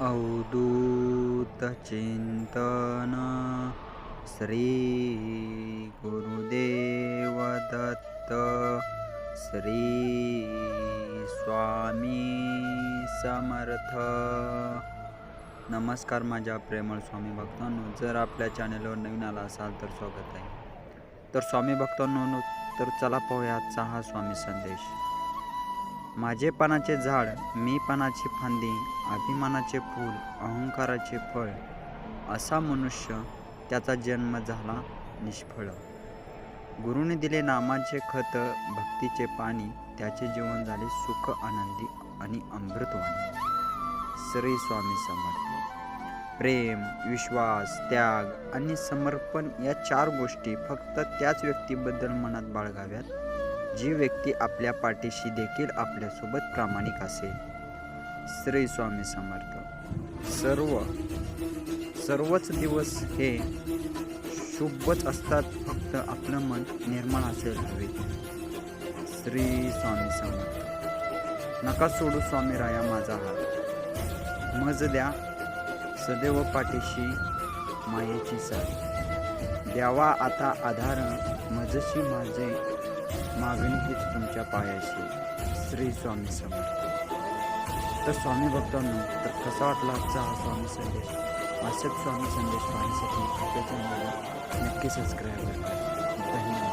अवधूत चिंतन श्री गुरुदेव दत्त श्री स्वामी समर्थ। नमस्कार माझ्या प्रेमळ स्वामी भक्तांनो जर आपल्या चॅनलवर नवीन आला असाल तर स्वागत आहे. तर स्वामी भक्तांनो तर चला पाहूया आजचा हा स्वामी संदेश. माझेपणाचे झाड मी पानाची फांदी अभिमानाचे फूल अहंकाराचे फळ असा मनुष्य त्याचा जन्म झाला निष्फळ. गुरुने दिले नामाचे खत भक्तीचे पाणी त्याचे जीवन झाले सुख आनंदी आणि अमृतवाणी. श्री स्वामी समर्थ. प्रेम विश्वास त्याग आणि समर्पण या चार गोष्टी फक्त त्याच व्यक्तीबद्दल मनात बाळगाव्यात. जी व्यक्ती आपल्या पाठीशी देखील आपल्यासोबत प्रामाणिक असेल श्री स्वामी समर्थ. सर्व सर्वच दिवस हे शुभच असतात फक्त आपलं मन निर्मळ असेल हवे श्री स्वामी समर्थ. नका सोडू स्वामी राया माझा हात. मज द्या सदैव पाठीशी मायेची साथ. द्यावा आता आधार मजशी माझे मागणी तुमच्या पायाशी. श्री स्वामी समर्थ. तर स्वामी भक्तांनो तर कसा वाटला आजचा हा स्वामी संदेश? असेच स्वामी संदेश पाहण्यासाठी आपल्या चॅनलला नक्की सबस्क्राईब करा. धन्यवाद.